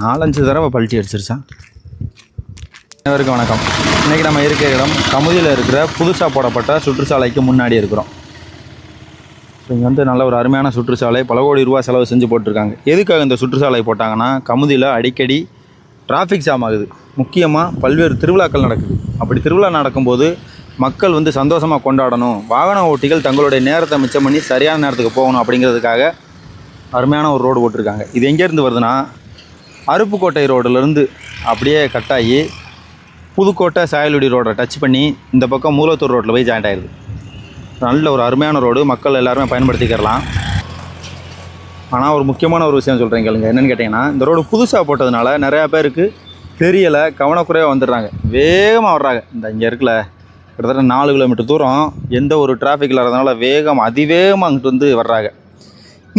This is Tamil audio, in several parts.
நாலஞ்சு தடவை பல்ட்டி அடிச்சிருச்சான் அனைவருக்கும் வணக்கம். இன்றைக்கி நம்ம இருக்கிற இடம் கமுதியில் இருக்கிற புதுசாக போடப்பட்ட சுற்றுச்சாலைக்கு முன்னாடி இருக்கிறோம். ஸோ இங்கே வந்து நல்ல ஒரு அருமையான சுற்றுச்சாலை பல கோடி ரூபா செலவு செஞ்சு போட்டிருக்காங்க. எதுக்காக இந்த சுற்றுச்சாலை போட்டாங்கன்னா கமுதியில் அடிக்கடி டிராஃபிக் ஜாம் ஆகுது. முக்கியமாக பல்வேறு திருவிழாக்கள் நடக்குது. அப்படி திருவிழா நடக்கும்போது மக்கள் வந்து சந்தோஷமாக கொண்டாடணும். வாகன ஓட்டிகள் தங்களுடைய நேரத்தை மிச்சம் பண்ணி சரியான நேரத்துக்கு போகணும் அப்படிங்கிறதுக்காக அருமையான ஒரு ரோடு போட்டிருக்காங்க. இது எங்கேருந்து வருதுன்னா அருப்புக்கோட்டை ரோடுலேருந்து அப்படியே கட்டாகி புதுக்கோட்டை சாயலுடி ரோடை டச் பண்ணி இந்த பக்கம் மூலத்தூர் ரோட்டில் போய் ஜாயிண்ட் ஆயிடுது நல்ல ஒரு அருமையான ரோடு மக்கள் எல்லாருமே பயன்படுத்திக்கிறலாம். ஆனால் ஒரு முக்கியமான ஒரு விஷயம் சொல்கிறேன் கேளுங்க. என்னென்னு கேட்டிங்கன்னா இந்த ரோடு புதுசாக போட்டதுனால நிறையா பேருக்கு தெரியலை கவனக்குறையாக வந்துடுறாங்க. வேகமாக வர்றாங்க. இந்த இங்கே இருக்குல்ல கிட்டத்தட்ட நாலு கிலோமீட்டர் தூரம் எந்த ஒரு டிராஃபிக் இல்லாததுனால வேகம் அதிவேகமாக அங்கிட்டு வந்து வர்றாங்க.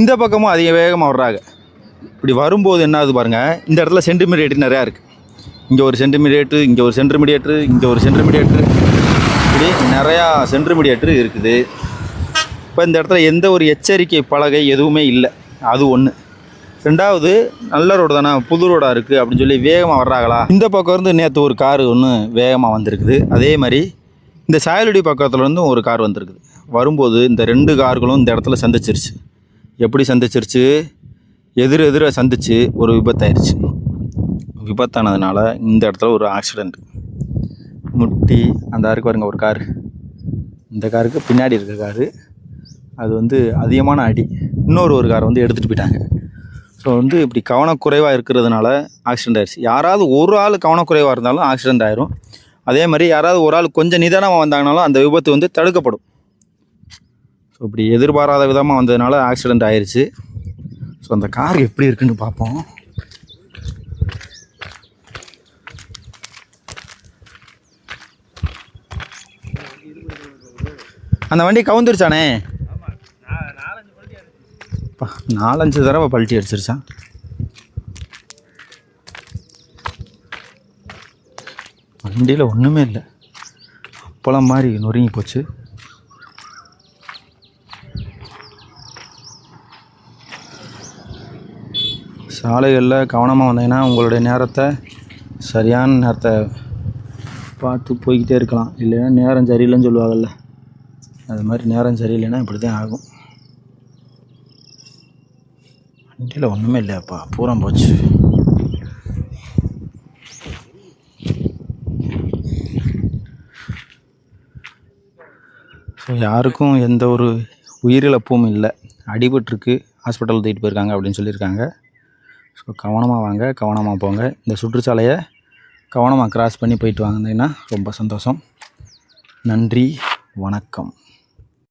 இந்த பக்கமும் அதிக வேகமாக வர்றாங்க. இப்படி வரும்போது என்ன ஆகுது பாருங்கள் இந்த இடத்துல சென்டிமீடியேட் நிறையா இருக்குது இங்கே ஒரு சென்டிமீடியேட்டு இங்கே ஒரு சென்டிமீடியேட்ரு இங்கே ஒரு சென்டிமீடியேட்ரு இப்படி நிறையா சென்டிமீடியேட்ரு இருக்குது. இப்போ இந்த இடத்துல எந்த ஒரு எச்சரிக்கை பலகை எதுவுமே இல்லை. அது ஒன்று ரெண்டாவது நல்ல ரோடு தானே புது ரோடாக இருக்குது அப்படின்னு சொல்லி வேகமாக வர்றாங்களா? இந்த பக்கம் இருந்து நேற்று ஒரு கார் ஒன்று வேகமாக வந்திருக்குது. அதே மாதிரி இந்த சாயலடி பக்கத்துலேருந்து ஒரு கார் வந்திருக்குது. வரும்போது இந்த ரெண்டு கார்களும் இந்த இடத்துல சந்திச்சிருச்சு. எப்படி சந்திச்சிருச்சு? எதிர் எதிர சந்திச்சு ஒரு விபத்தாயிருச்சு. விபத்தானதுனால இந்த இடத்துல ஒரு ஆக்சிடெண்ட் முட்டி அந்த காருக்கு பாருங்க ஒரு கார். இந்த காருக்கு பின்னாடி இருக்க காரு. அது வந்து அதிகமான அடி. இன்னொரு ஒரு காரை வந்து எடுத்துகிட்டு போயிட்டாங்க. ஸோ வந்து இப்படி கவனக்குறைவாக இருக்கிறதுனால ஆக்சிடெண்ட் ஆயிடுச்சு யாராவது ஒரு ஆள் கவனக்குறைவாக இருந்தாலும் ஆக்சிடெண்ட் ஆயிரும். அதே மாதிரி யாராவது ஒரு ஆள் கொஞ்சம் நிதானமாக வந்தாங்கனாலும் அந்த விபத்து வந்து தடுக்கப்படும். ஸோ இப்படி எதிர்பாராத விதமாக வந்ததுனால ஆக்சிடெண்ட் ஆயிடுச்சு ஸோ அந்த கார் எப்படி இருக்குன்னு பார்ப்போம். அந்த வண்டி கவுந்துருச்சானே? நாலஞ்சு தடவை பல்ட்டி அடிச்சிருச்சான் வண்டியில் ஒன்றுமே இல்லை. அப்பளம் மாதிரி நொறுங்கி போச்சு. சாலைகளில் கவனமாக வந்தீங்கன்னா உங்களுடைய நேரத்தை சரியான நேரத்தை பார்த்து போய்கிட்டே இருக்கலாம். இல்லைன்னா நேரம் சரியில்லைன்னு சொல்லுவாங்கல்ல. அது மாதிரி நேரம் சரியில்லைன்னா இப்படி தான் ஆகும். வண்டியில் ஒன்றுமே இல்லையாப்பா. பூரா போச்சு. ஸோ யாருக்கும் எந்த ஒரு உயிரிழப்பும் இல்லை. அடிபட்டிருக்கு. ஹாஸ்பிட்டல் தூக்கிட்டு போயிருக்காங்க அப்படின்னு சொல்லியிருக்காங்க. ஸோ கவனமாக வாங்க கவனமாக போங்க. இந்த சுற்றுச்சாலையை கவனமாக கிராஸ் பண்ணி போயிட்டு வாங்கினீங்கன்னா ரொம்ப சந்தோஷம். நன்றி வணக்கம்.